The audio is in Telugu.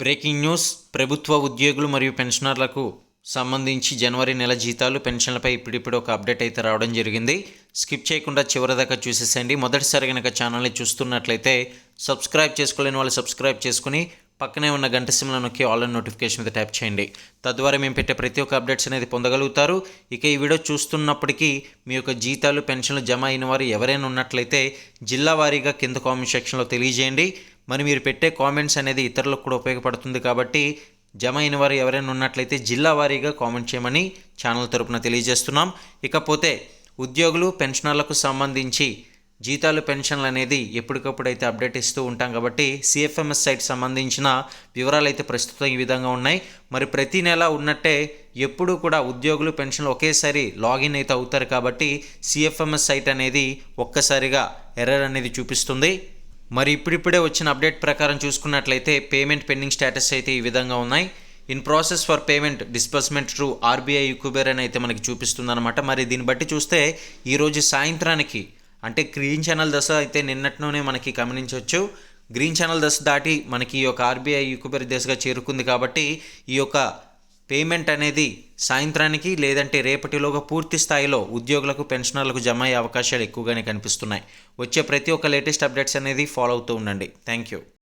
బ్రేకింగ్ న్యూస్ ప్రభుత్వ ఉద్యోగులు మరియు పెన్షనర్లకు సంబంధించి జనవరి నెల జీతాలు పెన్షన్లపై ఇప్పుడిప్పుడు ఒక అప్డేట్ అయితే రావడం జరిగింది. స్కిప్ చేయకుండా చివరిదాకా చూసేసేయండి. మొదటిసారి కనుక ఛానల్ని చూస్తున్నట్లయితే సబ్స్క్రైబ్ చేసుకోలేని వాళ్ళు సబ్స్క్రైబ్ చేసుకుని పక్కనే ఉన్న గంట సిమ్లో నొక్కి ఆన్లైన్ నోటిఫికేషన్ మీద ట్యాప్ చేయండి. తద్వారా మేము పెట్టే ప్రతి ఒక్క అప్డేట్స్ అనేది పొందగలుగుతారు. ఇక ఈ వీడియో చూస్తున్నప్పటికీ మీ యొక్క జీతాలు పెన్షన్లు జమ అయిన వారు ఎవరైనా ఉన్నట్లయితే జిల్లా వారీగా కింద కామెంట్ సెక్షన్లో తెలియజేయండి. మరి మీరు పెట్టే కామెంట్స్ అనేది ఇతరులకు కూడా ఉపయోగపడుతుంది కాబట్టి జమ అయిన వారు ఎవరైనా ఉన్నట్లయితే జిల్లా వారీగా కామెంట్ చేయమని ఛానల్ తరపున తెలియజేస్తున్నాం. ఇకపోతే ఉద్యోగులు పెన్షనర్లకు సంబంధించి జీతాలు పెన్షన్లు అనేది ఎప్పటికప్పుడు అయితే అప్డేట్ ఇస్తూ ఉంటాం కాబట్టి సిఎఫ్ఎంఎస్ సైట్ సంబంధించిన వివరాలు అయితే ప్రస్తుతం ఈ విధంగా ఉన్నాయి. మరి ప్రతి నెల ఉన్నట్టే ఎప్పుడూ కూడా ఉద్యోగులు పెన్షన్లు ఒకేసారి లాగిన్ అయితే అవుతారు కాబట్టి సిఎఫ్ఎంఎస్ సైట్ అనేది ఒక్కసారిగా ఎర్రర్ అనేది చూపిస్తుంది. మరి ఇప్పుడిప్పుడే వచ్చిన అప్డేట్ ప్రకారం చూసుకున్నట్లయితే పేమెంట్ పెండింగ్ స్టేటస్ అయితే ఈ విధంగా ఉన్నాయి. In process for payment disbursement through RBI యుకుబేర్ అని అయితే మనకి చూపిస్తుందన్నమాట. మరి దీన్ని బట్టి చూస్తే ఈరోజు సాయంత్రానికి అంటే గ్రీన్ ఛానల్ దశ అయితే నిన్నట్లోనే మనకి గమనించవచ్చు. గ్రీన్ ఛానల్ దశ దాటి మనకి ఈ యొక్క ఆర్బీఐ యుకుబేర్ దశగా చేరుకుంది కాబట్టి ఈ యొక్క పేమెంట్ అనేది సాయంత్రానికి లేదంటే రేపటిలోగా పూర్తి స్థాయిలో ఉద్యోగులకు పెన్షనర్లకు జమ అయ్యే అవకాశాలు ఎక్కువగానే కనిపిస్తున్నాయి. వచ్చే ప్రతి ఒక్క లేటెస్ట్ అప్డేట్స్ అనేది ఫాలో అవుతూ ఉండండి. Thank you